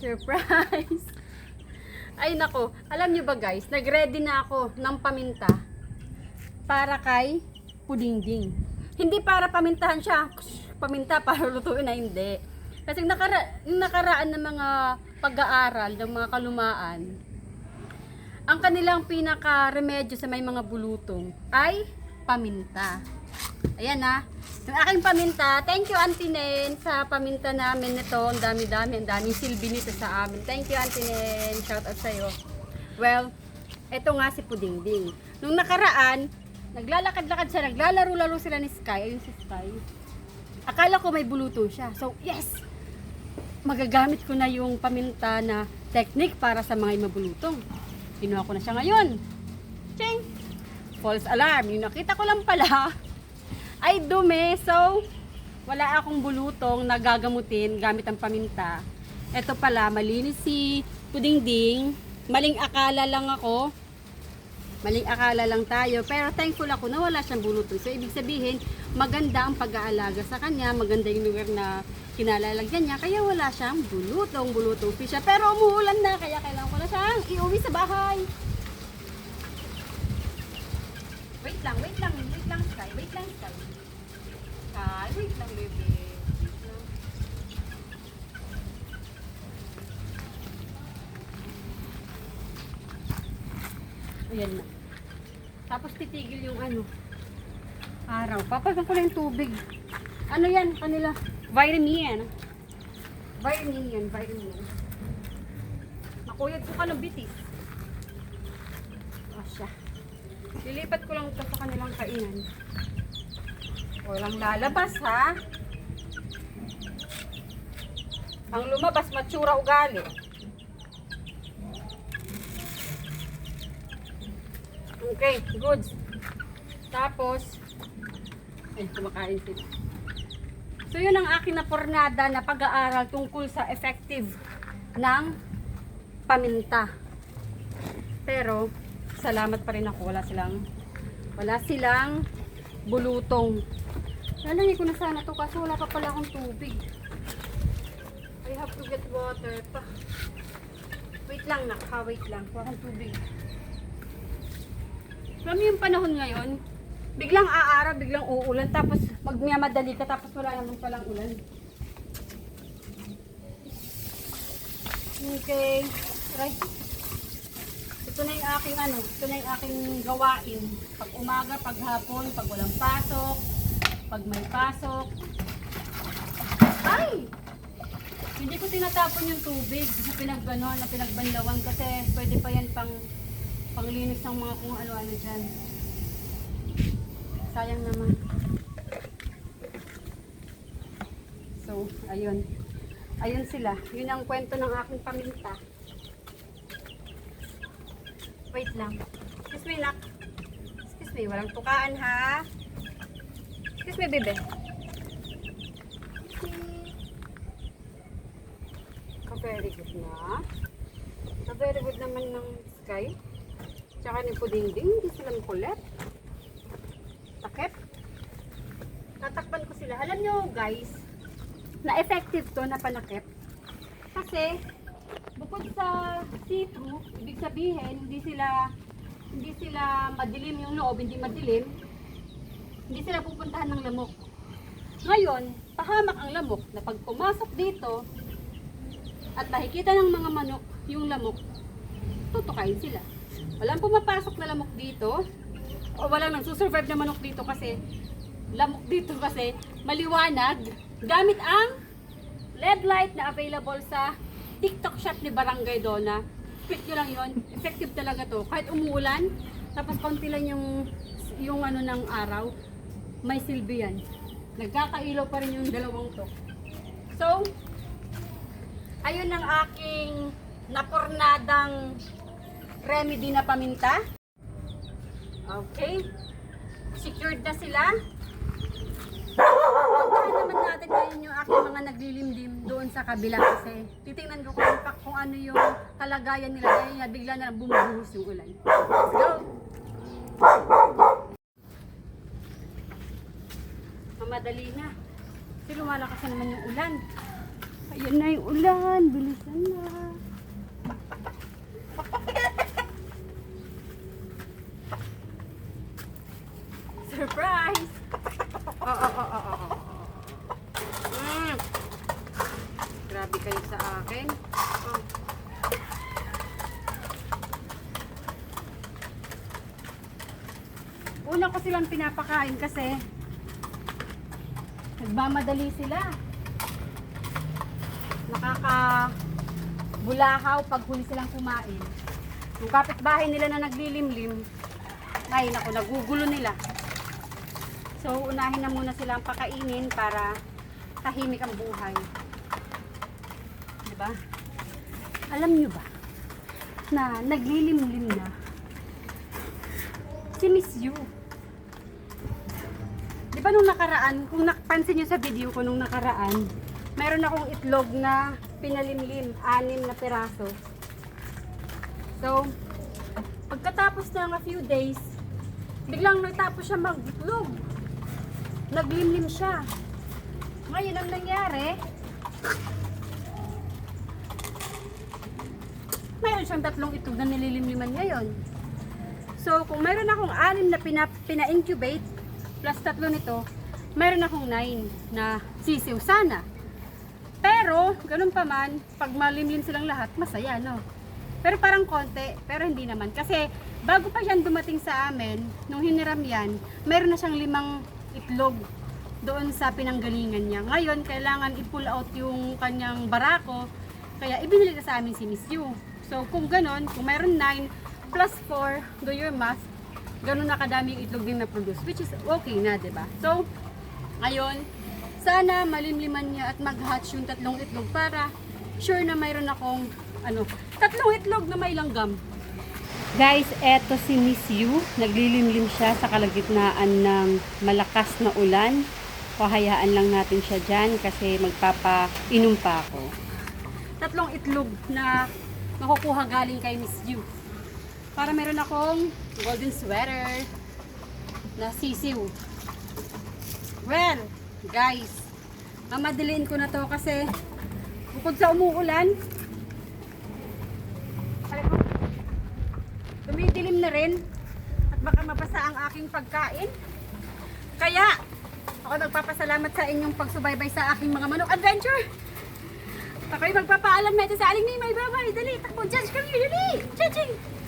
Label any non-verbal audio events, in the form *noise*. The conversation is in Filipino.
Surprise! *laughs* Ay nako, alam nyo ba guys, nag-ready na ako ng paminta para kay Pudingding. Hindi para pamintahan siya, paminta para *laughs* lutuin na hindi. Kasi nakara nakaraan ng mga pag-aaral ng mga kalumaan, ang kanilang pinaka-remedyo sa may mga bulutong ay paminta. Ayan na. Yung aking paminta, thank you Auntie Nen sa paminta namin nito. Ang dami-dami, ang daming silbi nito sa amin. Thank you Auntie Nen. Shout out sa'yo. Well, eto nga si Pudingding. Nung nakaraan, naglalakad-lakad siya, naglalaro-laro sila ni Sky. Ayun si Sky. Akala ko may buluto siya. So, yes! Magagamit ko na yung paminta na technique para sa mga mabulutong. Kinuha ko na siya ngayon. Ching! False alarm. Yung nakita ko lang pala, *laughs* ay dumi. So, wala akong bulutong na gagamutin gamit ang paminta. Ito pala, malinis si Pudingding. Maling akala lang ako. Maling akala lang tayo. Pero thankful ako na wala siyang bulutong. So, ibig sabihin, maganda ang pag-aalaga sa kanya. Maganda yung lugar na kinalalagyan niya. Kaya wala siyang bulutong, bulutong fish. Pero umuulan na, kaya kailangan ko na siyang iuwi sa bahay. Wait lang, wait lang, Sky. Wait lang, Sky. Sky, wait lang, baby. Ayan na. Tapos titigil yung ano, araw. Papasok ko lang yung tubig. Ano yan, kanila? Vitamin. Vitamin yan, vitamin. Makuyad ko ka ng bitis. O siya. Lilipat ko lang ito sa kanilang kainan. Walang lalabas ha. Ang lumabas, matsura ugali. Okay, good. Tapos, ay, kumakain sila. So, yun ang akin na pornada na pag-aaral tungkol sa effective ng paminta. Pero, salamat pa rin ako. Wala silang, wala silang bulutong. Lalagay ko na sana to kasi wala pa pala akong tubig. I have to get water pa. Wait lang nak, ha? Wait lang. Kuha akong tubig. Alam yung panahon ngayon, biglang aaraw, biglang uulan, tapos magmamadali ka, tapos wala naman palang ulan. Okay. Try. Ito na yung aking ano, ito na yung aking gawain. Pag umaga, pag hapon, pag walang pasok, pag may pasok. Ay! Hindi ko tinatapon yung tubig na pinaggano, na pinagbanlawan kasi pwede pa yan pang panglinis ng mga kung ano-ano dyan. Sayang naman. So, ayun. Ayun sila. Yun ang kwento ng aking paminta. Wait lang. Excuse me, nak. Excuse me, walang tukaan ha. Excuse me, bebe. Excuse me. Ah, very good na. Ah, very good naman ng sky. Tsaka ni Pudingding, hindi sila makulit. Takip. Tatakpan ko sila. Alam nyo guys, na effective to na panakip. Kasi, bukod sa see-through, ibig sabihin, hindi sila hindi sila madilim yung loob, hindi madilim, hindi sila pupuntahan ng lamok. Ngayon, pahamak ang lamok na pag pumasok dito at nakikita ng mga manok yung lamok, tutukain sila. Walang pumapasok na lamok dito o walang nagsusurvive na manok dito kasi lamok dito kasi maliwanag gamit ang LED light na available sa TikTok shop ni Barangay Dona. Click nyo lang yon Effective talaga to. Kahit umuulan, tapos konti lang yung, yung ano ng araw, may silbi yan. Nagkakailaw pa rin yung dalawang to. So, ayun ang aking napornadang remedy na paminta. Okay. Secured na sila. Puntahan naman natin ngayon yung aking mga naglilimlim doon sa kabila kasi titingnan ko kung, kung ano yung kalagayan nila dahil nga bigla na bumubuhos yung ulan. Let's go! Mamadali na. Kasi lumalakas na naman yung ulan. Ayan na yung ulan. Bilisan na. *laughs* Surprise! Oo, oo, oo. Akin. Oh. Una ko silang pinapakain kasi nagmamadali sila. Nakaka bulahaw pag huli silang kumain. Yung kapitbahay nila na naglilimlim, ay naku, nagugulo nila. So, unahin na muna silang pakainin para tahimik ang buhay. Diba? Alam nyo ba na naglilimlim na si Miss Yu. Di ba nung nakaraan, kung napansin nyo sa video ko nung nakaraan, meron akong itlog na pinalimlim, anim na piraso. So, pagkatapos ng a few days, biglang natapos siya mag-itlog. Naglimlim siya. Ngayon ang nangyari, mayroon siyang tatlong itlog na nililimliman ngayon. So, kung mayroon akong anim na pina, pina-incubate, plus tatlo nito, mayroon akong nine na sisiw sana. Pero, ganun pa man, pag malimlim silang lahat, masaya, no? Pero parang konti, pero hindi naman. Kasi, bago pa yan dumating sa amin, nung hiniram yan, mayroon na siyang limang itlog doon sa pinanggalingan niya. Ngayon, kailangan i-pull out yung kanyang barako, kaya ibinili na sa amin si Miss Yu. So, kung ganun, kung mayroon 9 plus 4, do your math, ganun na kadami yung itlog din na-produce, which is okay na, 'di ba So, ngayon, sana malimliman niya at mag-hatch yung tatlong itlog para sure na mayroon akong ano, tatlong itlog na may langgam. Guys, eto si Miss Yu. Naglilimlim siya sa kalagitnaan ng malakas na ulan. Pahayaan lang natin siya dyan kasi magpapainom pa ako. Tatlong itlog na makukuha galing kay Miss Yu. Para meron akong golden sweater na sisiw. Well, guys, mamadaliin ko na to kasi bukod sa umuulan, dumidilim na rin at baka mabasa ang aking pagkain. Kaya, ako nagpapasalamat sa inyong pagsubaybay sa aking mga manok adventure. Ako'y magpapaalam na ito sa aling ni may babay. Dali, takbo, judge kami, dali! Judging!